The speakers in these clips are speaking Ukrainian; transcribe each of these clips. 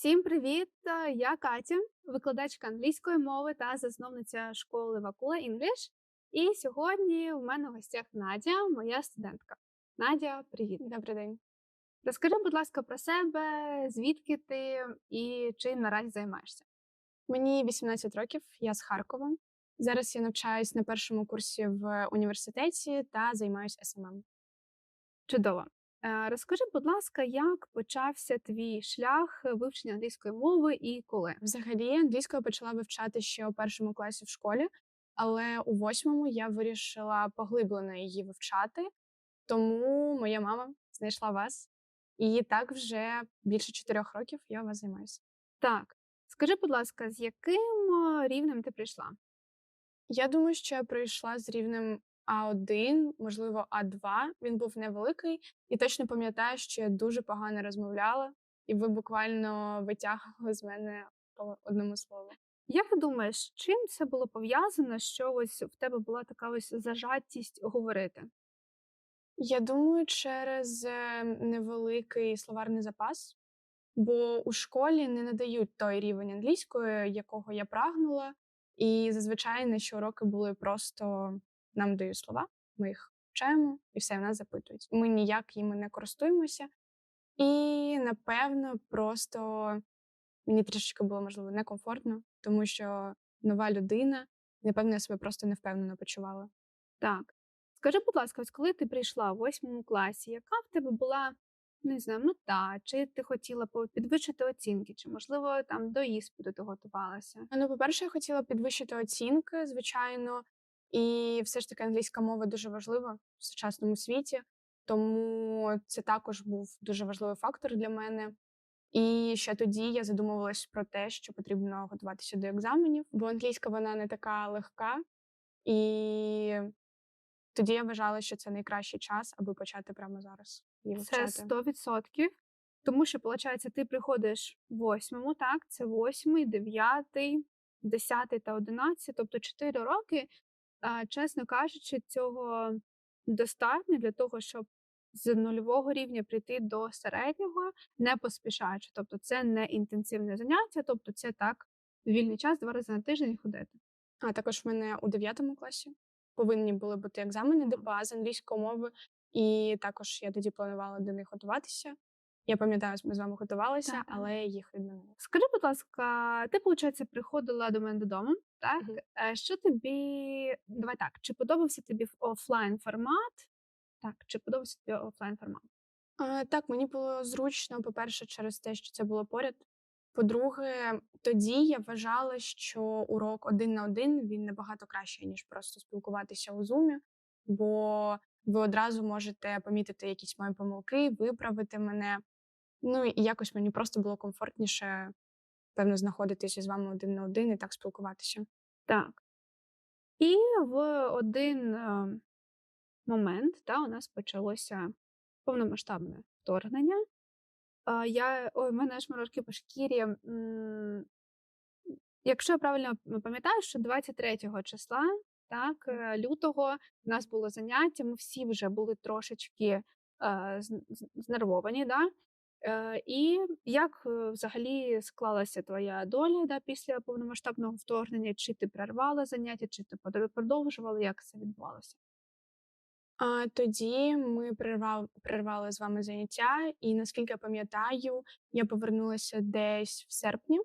Всім привіт! Я Катя, викладачка англійської мови та засновниця школи Вакула English. І сьогодні у мене в гостях Надя, моя студентка. Надя, привіт. Добрий день. Розкажи, будь ласка, про себе, звідки ти і чим наразі займаєшся. Мені 18 років, я з Харкова. Зараз я навчаюсь на першому курсі в університеті та займаюся СММ. Чудово. Е, Розкажи, будь ласка, як почався твій шлях вивчення англійської мови і коли? Взагалі, англійську я почала вивчати ще у першому класі в школі, але у восьмому я вирішила поглиблено її вивчати, тому моя мама знайшла вас. І так вже більше чотирьох років я вас займаюся. Так, скажи, будь ласка, з яким е, рівнем ти прийшла? Я думаю, що я прийшла з рівнем А1, можливо, А2. Він був невеликий, і точно пам'ятаю, що я дуже погано розмовляла, і ви буквально витягували з мене по одному слову. Як ти думаєш, чим це було пов'язано, що ось в тебе була така ось зажатість говорити? Я думаю, через е, невеликий словарний запас, бо у школі не надають той рівень англійської, якого я прагнула. І зазвичай наші уроки були просто нам дають слова, ми їх вчаємо і все в нас запитують. Ми ніяк їми не користуємося. І напевно, просто мені трішечки було можливо некомфортно, тому що нова людина, напевно, я себе просто невпевнено почувала. Так. Скажи, будь ласка, ось коли ти прийшла в восьмому класі, яка в тебе була, не знаю, мета, чи ти хотіла по- підвищити оцінки, чи, можливо, там до іспиту ти готувалася? Ну, по-перше, я хотіла підвищити оцінки, звичайно, і все ж таки англійська мова дуже важлива в сучасному світі, тому це також був дуже важливий фактор для мене. І ще тоді я задумувалась про те, що потрібно готуватися до екзаменів, бо англійська вона не така легка, і тоді я вважала, що це найкращий час, аби почати прямо зараз Це вивчати. 100%. Тому що, виходить, ти приходиш восьмому, так? Це восьмий, дев'ятий, десятий та одинадцятий, тобто 4 роки. А, чесно кажучи, цього достатньо для того, щоб з нульового рівня прийти до середнього, не поспішаючи. Тобто, це не інтенсивне заняття, тобто це так, вільний час два рази на тиждень ходити. А також в мене у 9 класі повинні були бути екзамени ДПА з англійської мови, і також я тоді планувала до них готуватися. Я пам'ятаю, ми з вами готувалися, Так. але їх відмінили. Скажи, будь ласка, ти, виходить, приходила до мене додому, так? Е, Що тобі, давай так, чи подобався тобі офлайн формат? Так, чи подобався тобі офлайн формат? А, так, мені було зручно, по-перше, через те, що це було поряд. По-друге, тоді я вважала, що урок один на один він набагато кращий, ніж просто спілкуватися у зумі, бо ви одразу можете помітити якісь мої помилки, виправити мене. Ну і якось мені просто було комфортніше, певно, знаходитися з вами один на один і так спілкуватися. Так. І в один е, момент та, у нас почалося повномасштабне вторгнення. Я, ой, в мене мурашки по шкірі. Якщо я правильно пам'ятаю, що 23 числа, так, е, лютого, у нас було заняття, ми всі вже були трошечки е, знервовані. Да? І як е, взагалі склалася твоя доля да, після повномасштабного вторгнення? Чи ти прервала заняття, чи ти продовжувала? Як це відбувалося? А тоді ми прервав, прервали з вами заняття, і наскільки я пам'ятаю, я повернулася десь в серпні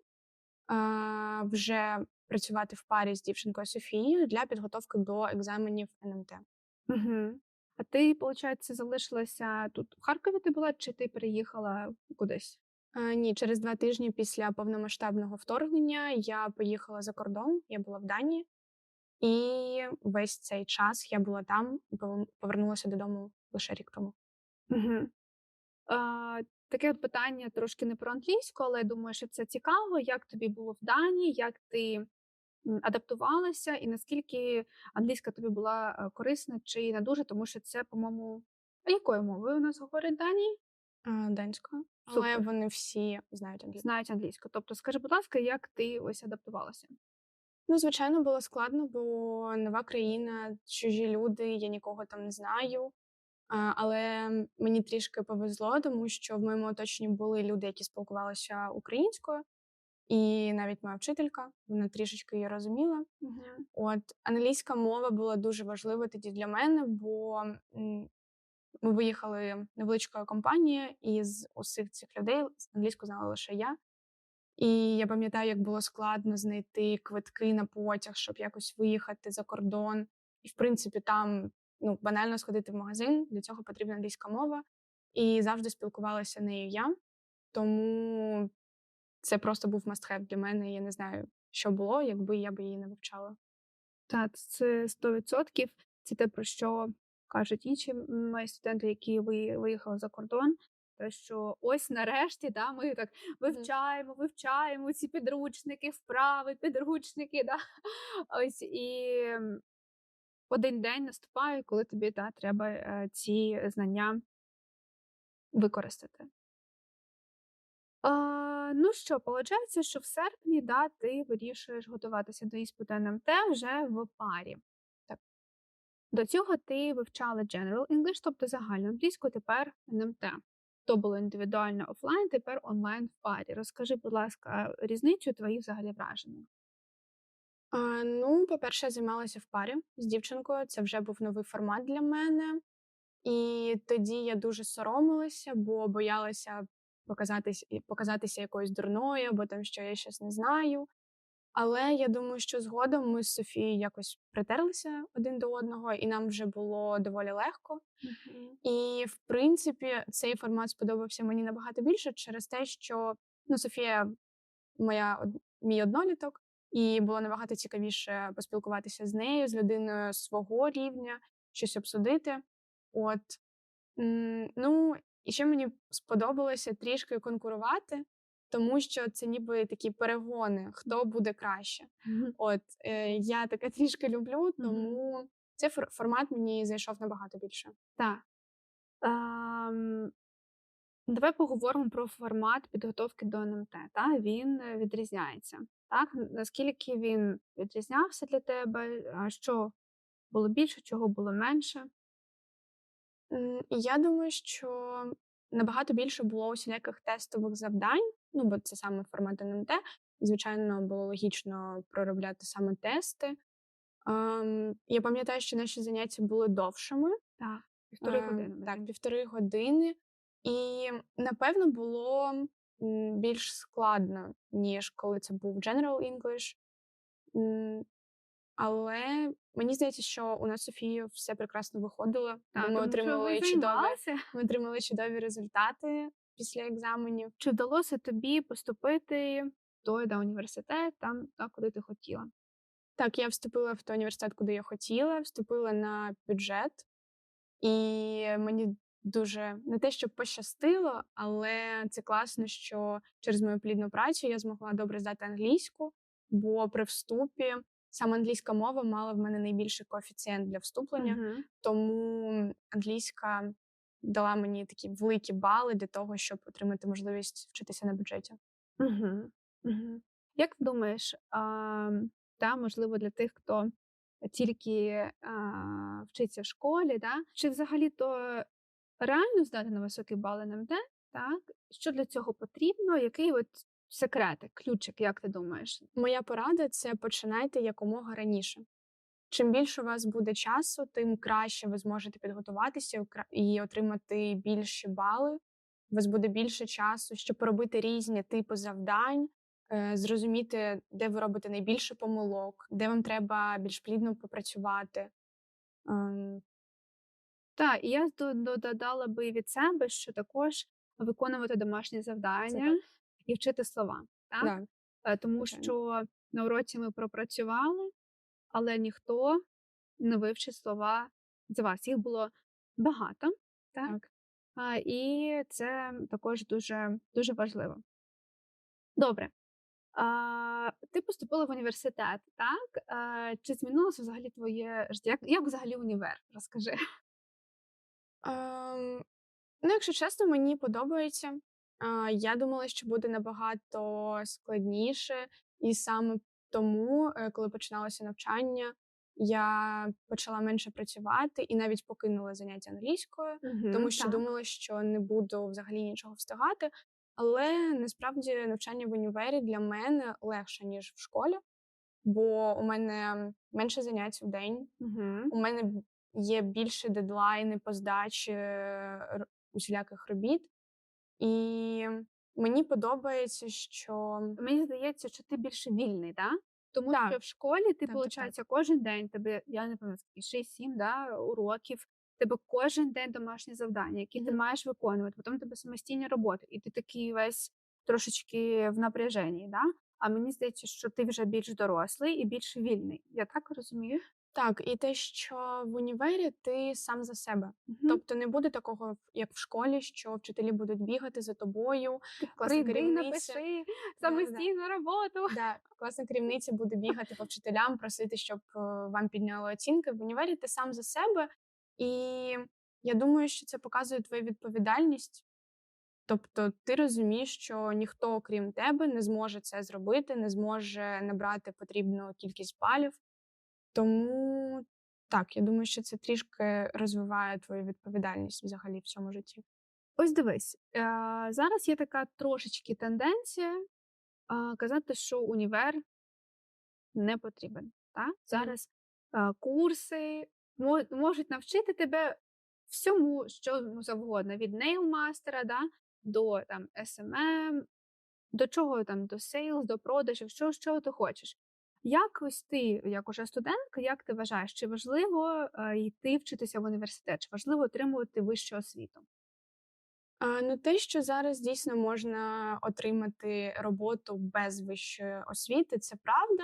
а, вже працювати в парі з дівчинкою Софією для підготовки до екзаменів НМТ. Угу. А ти, виходить, залишилася тут в Харкові ти була, чи ти переїхала кудись? А, ні, через два тижні після повномасштабного вторгнення я поїхала за кордон, я була в Данії, і весь цей час я була там повернулася додому лише рік тому. Угу. А, таке от питання трошки не про англійську, але я думаю, що це цікаво. Як тобі було в Данії, як ти адаптувалася, і наскільки англійська тобі була е, корисна чи не дуже, тому що це, по-моєму, якою мовою у нас говорять в Данії? Данською, але вони всі знають англійську. Знають англійську. Тобто, скажи, будь ласка, як ти ось адаптувалася? Ну, звичайно, було складно, бо нова країна, чужі люди, я нікого там не знаю. Але мені трішки повезло, тому що в моєму оточенні були люди, які спілкувалися українською, і навіть моя вчителька, вона трішечки її розуміла. Мгм. От англійська мова була дуже важлива тоді для мене, бо ми виїхали невеличкою компанією, і з усіх цих людей англійську знала лише я. І я пам'ятаю, як було складно знайти квитки на потяг, щоб якось виїхати за кордон. І, в принципі, там ну, банально сходити в магазин, для цього потрібна англійська мова. І завжди спілкувалася нею я. Тому це просто був must-have для мене. Я не знаю, що було, якби я б її не вивчала. Так, це 100%. Це те, про що кажуть інші мої студенти, які ви- виїхали за кордон. Те, що ось нарешті да, ми так вивчаємо, вивчаємо ці підручники, вправи, підручники. Да? Ось і один день наступає, коли тобі да, треба е, ці знання використати. Ну що, виходить, що в серпні да, ти вирішуєш готуватися до іспиту НМТ вже в парі. Так. До цього ти вивчала General English, тобто загальну англійську, тепер НМТ. То було індивідуально офлайн, тепер онлайн в парі. Розкажи, будь ласка, різницю твої взагалі враження. А, ну, по-перше, я займалася в парі з дівчинкою. Це вже був новий формат для мене. І тоді я дуже соромилася, бо боялася показатись, показатися якоюсь дурною, або там, що я щось не знаю. Але я думаю, що згодом ми з Софією якось притерлися один до одного, і нам вже було доволі легко. І, в принципі, цей формат сподобався мені набагато більше через те, що ну, Софія моя мій одноліток, і було набагато цікавіше поспілкуватися з нею, з людиною свого рівня, щось обсудити. От ну, і ще мені сподобалося трішки конкурувати, тому що це ніби такі перегони, хто буде краще. От е, я таке трішки люблю, тому цей фор- формат мені зайшов набагато більше. Так. Ем, давай поговоримо про формат підготовки до НМТ. Та? Він е, відрізняється. Так? Наскільки він відрізнявся для тебе? А що було більше, чого було менше? Я думаю, що набагато більше було усіляких тестових завдань, ну бо це саме формат НМТ. Звичайно, було логічно проробляти саме тести. Ем, я пам'ятаю, що наші заняття були довшими. Так, півтори Ем, години. Так, півтори години. І напевно було більш складно, ніж коли це був General English. Але мені здається, що у нас Софію все прекрасно виходило. Так, ми отримали чудові, ми отримали чудові результати після екзаменів. Чи вдалося тобі поступити той да, університет, там, та, куди ти хотіла? Так, я вступила в той університет, куди я хотіла, вступила на бюджет, і мені дуже не те, що пощастило, але це класно, що через мою плідну працю я змогла добре здати англійську, бо при вступі саме англійська мова мала в мене найбільший коефіцієнт для вступлення, Мгм. тому англійська дала мені такі великі бали для того, щоб отримати можливість вчитися на бюджеті. Угу. Угу. Як ти думаєш, а, та, можливо, для тих, хто тільки а, вчиться в школі, да? чи взагалі то реально здати на високий бал НМТ? Так? Що для цього потрібно? Який от секретик, ключик, як ти думаєш? Моя порада це починайте якомога раніше. Чим більше у вас буде часу, тим краще ви зможете підготуватися і отримати більші бали. У вас буде більше часу, щоб робити різні типи завдань, е, зрозуміти, де ви робите найбільше помилок, де вам треба більш плідно попрацювати. Ем, Так, і я до- до- додала би від себе, що також виконувати домашні завдання і вчити слова. Так? да. Е, Тому звичайно. що на уроці ми пропрацювали, але ніхто не вивчив слова за вас. Їх було багато, так? Так. А, і це також дуже, дуже важливо. Добре. А, ти поступила в університет, так? А, чи змінилося взагалі твоє життя? Як, як взагалі універ? Розкажи. Ем, ну, якщо чесно, мені подобається. Я думала, що буде набагато складніше, і саме тому, е, коли починалося навчання, я почала менше працювати і навіть покинула заняття англійською, Мгм, тому що так. думала, що не буду взагалі нічого встигати. Але насправді навчання в універі для мене легше, ніж в школі, бо у мене менше занять в день, Мгм. у мене є більше дедлайни по здачі е, усіляких робіт. І мені подобається, що Мені здається, що ти більше вільний, да? Тому Так. що в школі ти, виходить, кожен день тебе, я не пам'ятаю, скільки, 6-7 да, уроків, тебе кожен день домашні завдання, які ти маєш виконувати, потім тебе самостійні роботи, і ти такий весь трошечки в напряженні, да? А мені здається, що ти вже більш дорослий і більш вільний. Я так розумію? Так, і те, що в універі ти сам за себе. Мгм. Тобто не буде такого, як в школі, що вчителі будуть бігати за тобою. класна Прийди, керівниця. напиши Да-да-да. роботу. Да, класна керівниця буде бігати по вчителям, просити, щоб е, вам підняли оцінки. В універі ти сам за себе, і я думаю, що це показує твою відповідальність. Тобто ти розумієш, що ніхто, крім тебе, не зможе це зробити, не зможе набрати потрібну кількість балів. Тому так, я думаю, що це трішки розвиває твою відповідальність взагалі в цьому житті. Ось дивись, е, зараз є така трошечки тенденція казати, що універ не потрібен. Так? Зараз е, курси можуть навчити тебе всьому, що завгодно, від нейлмастера да, до там, SMM, до чого там, до сейлс, до продажів, що, що ти хочеш. Як ось ти, як уже студентка, як ти вважаєш, чи важливо е, йти вчитися в університет, чи важливо отримувати вищу освіту? Ну, те, що зараз дійсно можна отримати роботу без вищої освіти, це правда.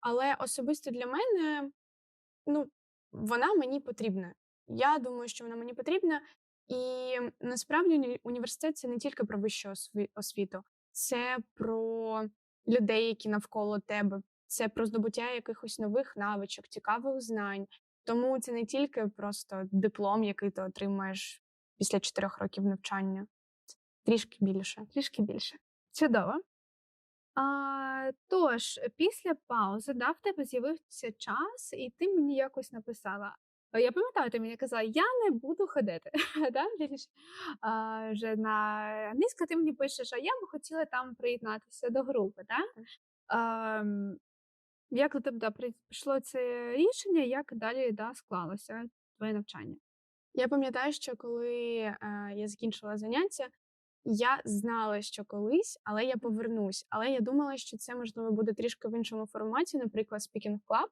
Але особисто для мене, ну, вона мені потрібна. Я думаю, що вона мені потрібна. І насправді університет це не тільки про вищу освіту, це про людей, які навколо тебе, це про здобуття якихось нових навичок, цікавих знань. Тому це не тільки просто диплом, який ти отримаєш після чотирьох років навчання. Це трішки більше. Трішки більше. Чудово. А, тож, після паузи, да, в тебе з'явився час, і ти мені якось написала. Я пам'ятаю, ти мені казала, я не буду ходити. да? а, вже на англійська ти мені пишеш, а я би хотіла там приєднатися до групи. Да? А, як у тебе да, прийшло це рішення, як далі да, склалося твоє навчання? Я пам'ятаю, що коли е, я закінчила заняття, я знала, що колись, але я повернусь. Але я думала, що це можливо буде трішки в іншому форматі, наприклад, Speaking Club.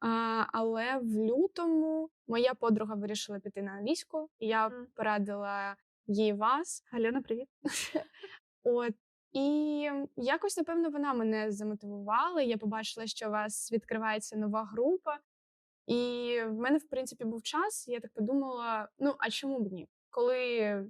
А, але в лютому моя подруга вирішила піти на англійську, і я Мгм. порадила їй вас. Альона, привіт. От і якось, напевно, вона мене замотивувала. Я побачила, що у вас відкривається нова група. І в мене, в принципі, був час. і Я так подумала: ну а чому б ні? Коли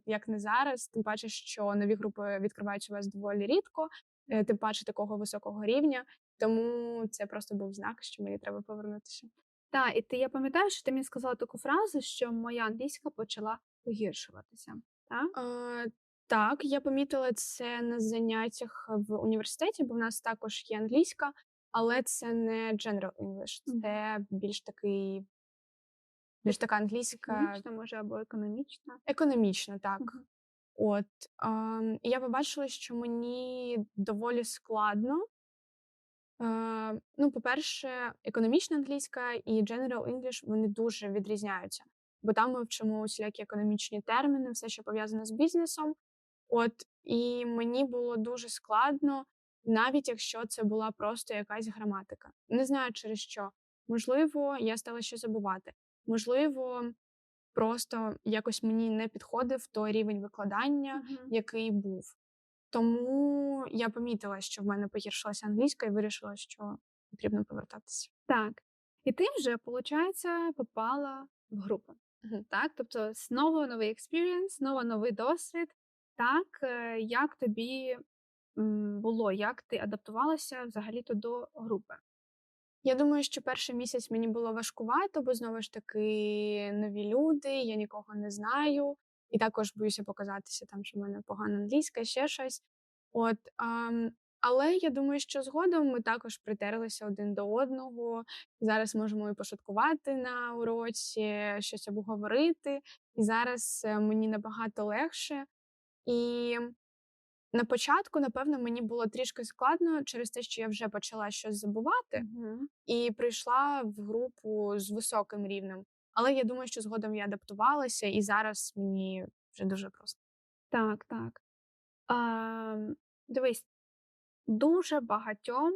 як не зараз, тим паче, що нові групи відкриваються у вас доволі рідко, е, тим паче такого високого рівня. Тому це просто був знак, що мені треба повернутися. Так, і ти я пам'ятаю, що ти мені сказала таку фразу, що моя англійська почала погіршуватися. Так? Е, так, я помітила це на заняттях в університеті, бо в нас також є англійська, але це не general English, це більш такий, більш така англійська Технічна, може, або економічна. економічна, так. Мгм. От і я побачила, що мені доволі складно. Е, ну, по-перше, економічна англійська і General English вони дуже відрізняються, бо там ми вчимо усілякі економічні терміни, все, що пов'язане з бізнесом. От і мені було дуже складно, навіть якщо це була просто якась граматика. Не знаю через що. Можливо, я стала ще забувати. Можливо, просто якось мені не підходив той рівень викладання, Мгм. який був. Тому я помітила, що в мене погіршилася англійська, і вирішила, що потрібно повертатися. Так. І ти вже, виходить, попала в групу. Мгм. Так? Тобто знову новий експірієнс, знову новий досвід. Так, е, як тобі було, як ти адаптувалася взагалі-то до групи? Я думаю, що перший місяць мені було важкувато, бо знову ж таки нові люди, я нікого не знаю, і також боюся показатися там, що в мене погана англійська, ще щось. От ам, Але я думаю, що згодом ми також притерлися один до одного. Зараз можемо і пошуткувати на уроці, щось обговорити. І зараз е, мені набагато легше. І на початку, напевно, мені було трішки складно через те, що я вже почала щось забувати Мгм. і прийшла в групу з високим рівнем. Але я думаю, що згодом я адаптувалася, і зараз мені вже дуже просто. Так, так. Ам, дивись, дуже багатьом,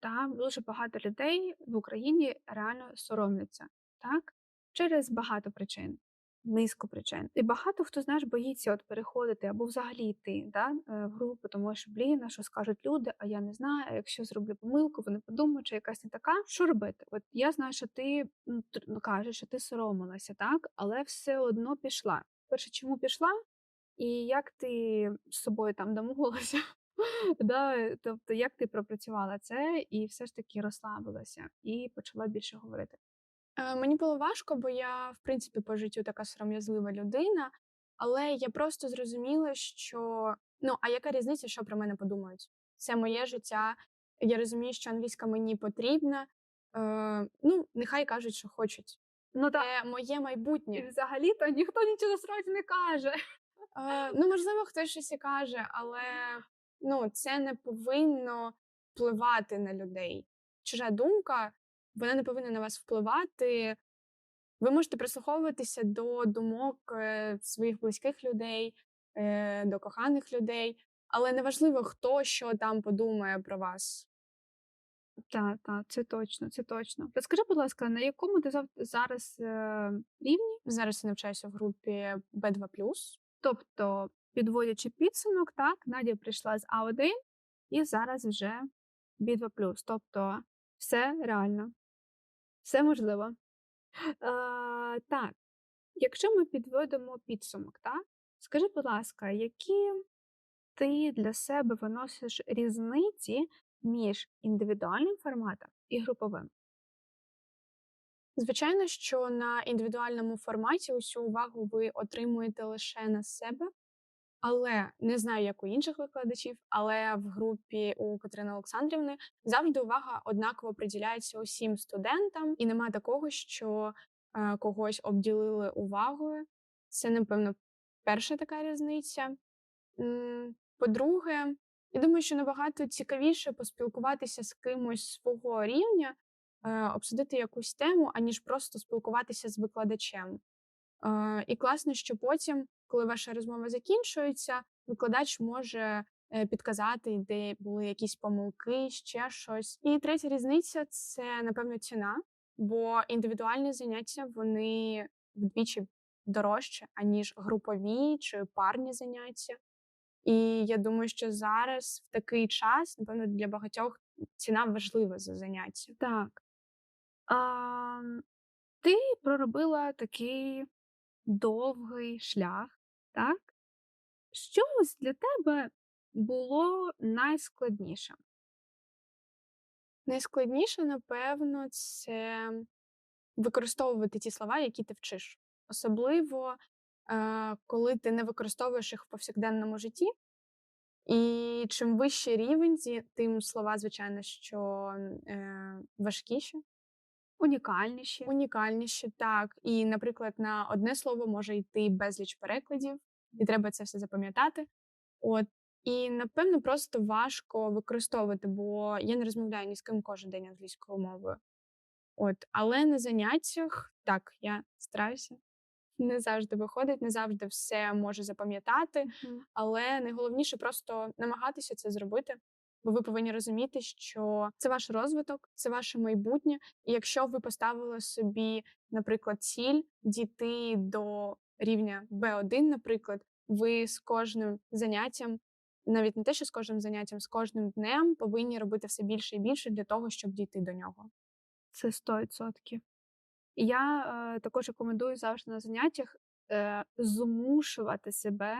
та, дуже багато людей в Україні реально соромляться, так? Через багато причин, низку причин. І багато хто, знаєш, боїться от переходити або взагалі йти да, е, в групу, тому що, блін, а що скажуть люди, а я не знаю, а якщо зроблю помилку, вони подумають, що якась не така. Що робити? От я знаю, що ти ну, ну, кажеш, що ти соромилася, так, але все одно пішла. Перше, чому пішла? І як ти з собою там домовилася? Да, тобто, як ти пропрацювала це і все ж таки розслабилася і почала більше говорити? Е, Мені було важко, бо я, в принципі, по життю така сором'язлива людина, але я просто зрозуміла, що ну, а яка різниця, що про мене подумають? Це моє життя. Я розумію, що англійська мені потрібна. Е, ну, нехай кажуть, що хочуть. Ну так, Це моє і майбутнє. взагалі-то ніхто нічого сразу не каже. Е, ну, можливо, хтось щось і каже, але ну, це не повинно впливати на людей. Чужа думка, вона не повинна на вас впливати. Ви можете прислуховуватися до думок е, своїх близьких людей, е, до коханих людей, але неважливо, хто що там подумає про вас. Так, так, це точно, це точно. Розкажи, будь ласка, на якому ти зараз е, рівні? Зараз я навчаюся в групі B2. Тобто, підводячи підсумок, так, Надя прийшла з А1 і зараз вже B2+. Тобто, все реально, все можливо. Е, так, якщо ми підводимо підсумок, так, скажи, будь ласка, які ти для себе виносиш різниці між індивідуальним форматом і груповим? Звичайно, що на індивідуальному форматі усю увагу ви отримуєте лише на себе, але не знаю, як у інших викладачів, але в групі у Катерини Олександрівни завжди увага однаково приділяється усім студентам, і нема такого, що е, когось обділили увагою. Це, напевно, перша така різниця. По-друге, я думаю, що набагато цікавіше поспілкуватися з кимось свого рівня, е, обсудити якусь тему, аніж просто спілкуватися з викладачем. І класно, що потім, коли ваша розмова закінчується, викладач може е, підказати, де були якісь помилки, ще щось. І третя різниця це, напевно, ціна, бо індивідуальні заняття вони вдвічі дорожче, аніж групові чи парні заняття. І я думаю, що зараз в такий час, напевно, для багатьох ціна важлива за заняття. Так. А, ти проробила такий довгий шлях, так? Що ось для тебе було найскладнішим? Найскладніше, напевно, це використовувати ті слова, які ти вчиш. Особливо, е, коли ти не використовуєш їх в повсякденному житті. І чим вищий рівень, тим слова, звичайно, що е, важкіші, Унікальніші? унікальніші. Так. І, наприклад, на одне слово може йти безліч перекладів, і треба це все запам'ятати. От. І, напевно, просто важко використовувати, бо я не розмовляю ні з ким кожен день англійською мовою. От. Але на заняттях так, я стараюся. Не завжди виходить, не завжди все може запам'ятати. Мгм. Але найголовніше просто намагатися це зробити, бо ви повинні розуміти, що це ваш розвиток, це ваше майбутнє. І якщо ви поставили собі, наприклад, ціль дійти до рівня B1, наприклад, ви з кожним заняттям, навіть не те, що з кожним заняттям, з кожним днем повинні робити все більше і більше для того, щоб дійти до нього. Це 100%. Я е, також рекомендую завжди на заняттях е, змушувати себе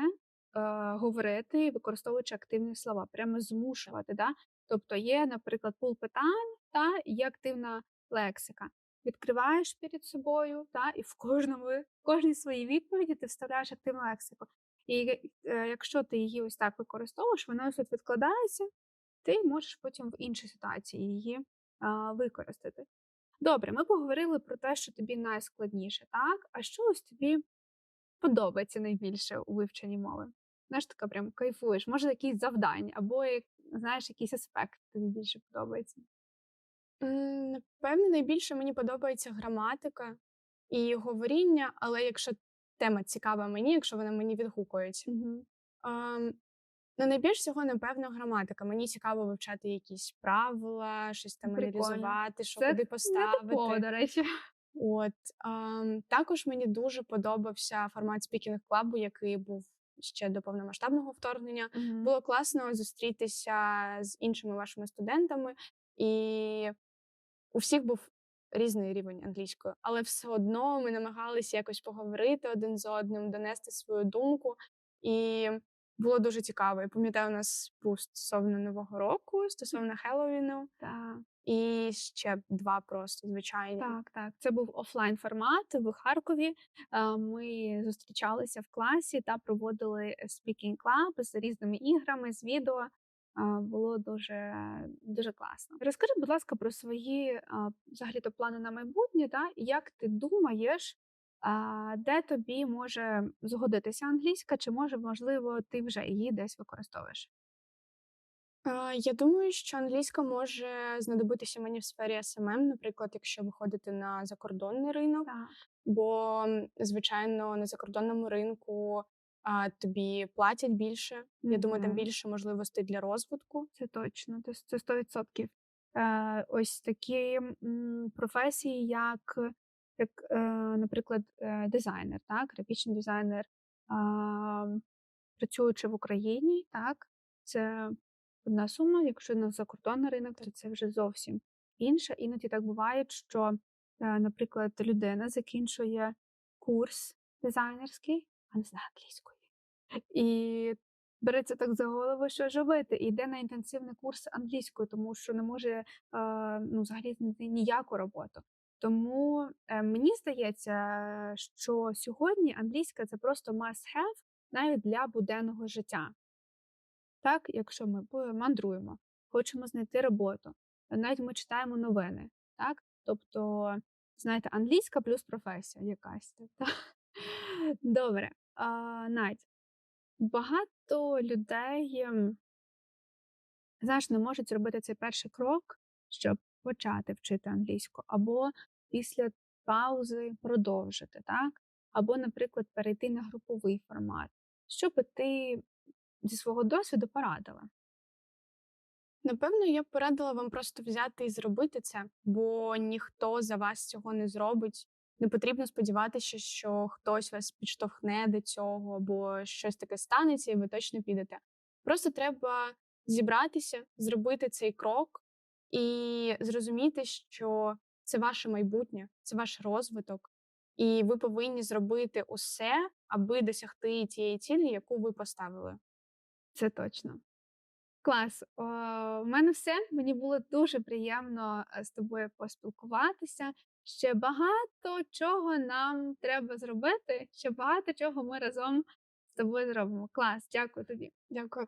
говорити, використовуючи активні слова. Прямо змушувати. Да? Тобто є, наприклад, пул питань та є активна лексика. Відкриваєш перед собою, та, і в кожному, в кожній своїй відповіді ти вставляєш активну лексику. І е, якщо ти її ось так використовуєш, вона ось тут відкладається, ти можеш потім в іншій ситуації її а, використати. Добре, ми поговорили про те, що тобі найскладніше, так? А що ось тобі подобається найбільше у вивченні мови? Знаєш, така прям кайфуєш, може, якісь завдання, або знаєш, якийсь аспект тобі більше подобається. М, Напевно, найбільше мені подобається граматика і говоріння, але якщо тема цікава мені, якщо вона мені відгукується. Ем, Ну, найбільш всього, напевно, граматика. Мені цікаво вивчати якісь правила, щось там Прикольно. аналізувати, що Це куди Не поставити. типово, до речі. От ем, також мені дуже подобався формат спікінг клабу, який був ще до повномасштабного вторгнення. Мгм. Було класно зустрітися з іншими вашими студентами, і у всіх був різний рівень англійської, але все одно ми намагалися якось поговорити один з одним, донести свою думку. І було дуже цікаво. Я пам'ятаю, у нас був стосовно Нового року, стосовно Хеллоуіну, Так. І ще два просто звичайні. Так, так. Це був офлайн формат в Харкові. Е, Ми зустрічалися в класі та проводили speaking club з різними іграми, з відео. Е, Було дуже, дуже класно. Розкажи, будь ласка, про свої е, взагалі-то плани на майбутнє, та як ти думаєш, де тобі може згодитися англійська, чи може, можливо, ти вже її десь використовуєш? Я думаю, що англійська може знадобитися мені в сфері SMM, наприклад, якщо виходити на закордонний ринок. Так. Бо, звичайно, на закордонному ринку а, тобі платять більше. Я думаю, там Мгм. більше можливостей для розвитку. Це точно, це це 100%. Е, ось такі м, професії, як, як е, наприклад, е, дизайнер, так, графічний дизайнер, а, працюючи в Україні, так, це одна сума. Якщо на закордонний ринок, то це вже зовсім інша. Іноді так буває, що, е, наприклад, людина закінчує курс дизайнерський, а не знає англійської. І береться так за голову, що ж робити, і йде на інтенсивний курс англійської, тому що не може е, ну, взагалі знайти ніяку роботу. Тому е, мені здається, що сьогодні англійська це просто must-have навіть для буденного життя. Так, якщо ми мандруємо, хочемо знайти роботу, навіть ми читаємо новини, так? Тобто, знаєте, англійська плюс професія якась. Тобто. Добре, а, Надь, багато людей, знаєш, не можуть зробити цей перший крок, щоб почати вчити англійську, або після паузи продовжити, так? Або, наприклад, перейти на груповий формат. Що би ти зі свого досвіду порадила? Напевно, я б порадила вам просто взяти і зробити це, бо ніхто за вас цього не зробить. Не потрібно сподіватися, що хтось вас підштовхне до цього, або щось таке станеться, і ви точно підете. Просто треба зібратися, зробити цей крок і зрозуміти, що це ваше майбутнє, це ваш розвиток, і ви повинні зробити усе, аби досягти тієї цілі, яку ви поставили. Це точно. Клас. О, в мене все. Мені було дуже приємно е, з тобою поспілкуватися. Ще багато чого нам треба зробити. Ще багато чого ми разом з тобою зробимо. Клас, дякую тобі. Дякую.